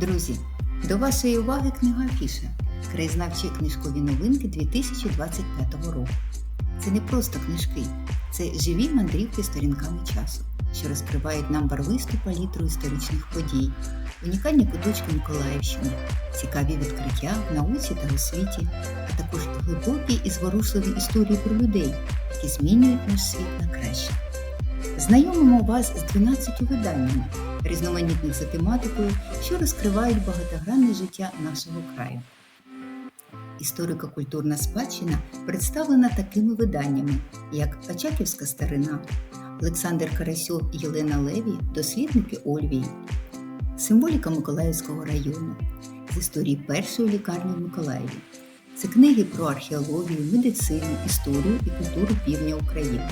Друзі, до вашої уваги книга Афіша краєзнавчі книжкові новинки 2025 року. Це не просто книжки, це живі мандрівки сторінками часу, що розкривають нам барвисту палітру історичних подій, унікальні куточки Миколаївщини, цікаві відкриття в науці та освіті, а також глибокі і зворушливі історії про людей, які змінюють наш світ на краще. Знайомимо вас з 12 виданнями, різноманітних за тематикою, що розкривають багатогранне життя нашого краю. Історико-культурна спадщина представлена такими виданнями, як Очаківська старина, Олександр Карасьов і Єлена Леві, дослідники Ольвії, Символіка Миколаївського району з історії першої лікарні в Миколаєві. Це книги про археологію, медицину, історію і культуру півдня України.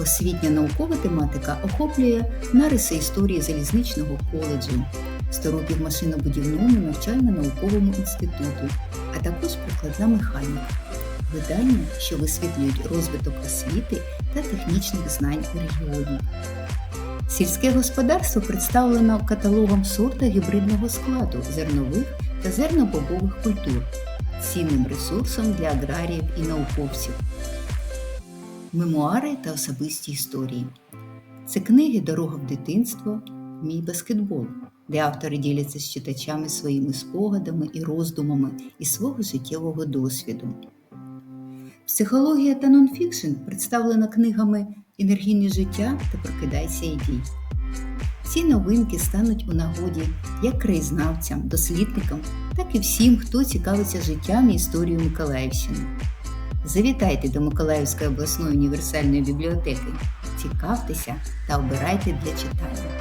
Освітня наукова тематика охоплює нариси історії залізничного коледжу, 100 років машинобудівному навчально-науковому інституту, а також прикладна механіка, видання, що висвітлюють розвиток освіти та технічних знань у регіоні. Сільське господарство представлено каталогом сорта гібридного складу зернових та зернобобових культур, цінним ресурсом для аграріїв і науковців мемуари та особисті історії. Це книги Дорога в дитинство, Мій баскетбол, де автори діляться з читачами своїми спогадами і роздумами із свого життєвого досвіду. Психологія та нонфікшн представлена книгами Енергійне життя та Прокидайся і дій. Ці новинки стануть у нагоді як краєзнавцям, дослідникам, так і всім, хто цікавиться життям і історією Миколаївщини. Завітайте до Миколаївської обласної універсальної бібліотеки, цікавтеся та обирайте для читання.